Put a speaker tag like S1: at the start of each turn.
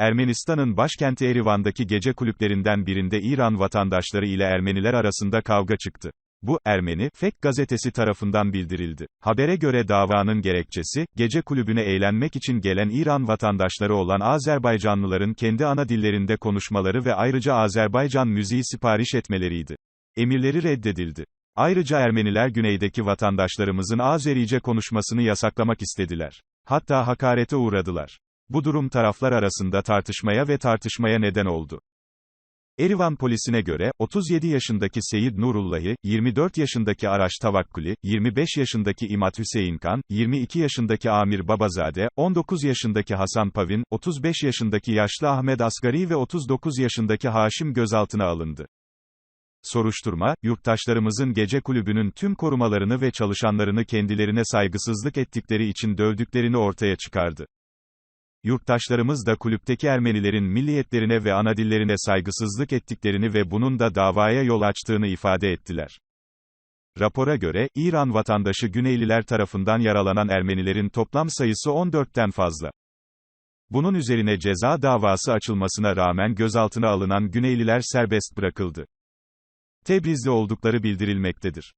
S1: Ermenistan'ın başkenti Erivan'daki gece kulüplerinden birinde İran vatandaşları ile Ermeniler arasında kavga çıktı. Bu, Ermeni, Fek gazetesi tarafından bildirildi. Habere göre davanın gerekçesi, gece kulübüne eğlenmek için gelen İran vatandaşları olan Azerbaycanlıların kendi ana dillerinde konuşmaları ve ayrıca Azerbaycan müziği sipariş etmeleriydi. Emirleri reddedildi. Ayrıca Ermeniler güneydeki vatandaşlarımızın Azerice konuşmasını yasaklamak istediler. Hatta hakarete uğradılar. Bu durum taraflar arasında tartışmaya ve tartışmaya neden oldu. Erivan polisine göre, 37 yaşındaki Seyit Nurullah'ı, 24 yaşındaki Araş Tavakkuli, 25 yaşındaki İmat Hüseyin Kan, 22 yaşındaki Amir Babazade, 19 yaşındaki Hasan Pavin, 35 yaşındaki yaşlı Ahmet Asgari ve 39 yaşındaki Haşim gözaltına alındı. Soruşturma, yurttaşlarımızın gece kulübünün tüm korumalarını ve çalışanlarını kendilerine saygısızlık ettikleri için dövdüklerini ortaya çıkardı. Yurttaşlarımız da kulüpteki Ermenilerin milliyetlerine ve ana dillerine saygısızlık ettiklerini ve bunun da davaya yol açtığını ifade ettiler. Rapora göre, İran vatandaşı Güneyliler tarafından yaralanan Ermenilerin toplam sayısı 14'ten fazla. Bunun üzerine ceza davası açılmasına rağmen gözaltına alınan Güneyliler serbest bırakıldı. Tebriz'de oldukları bildirilmektedir.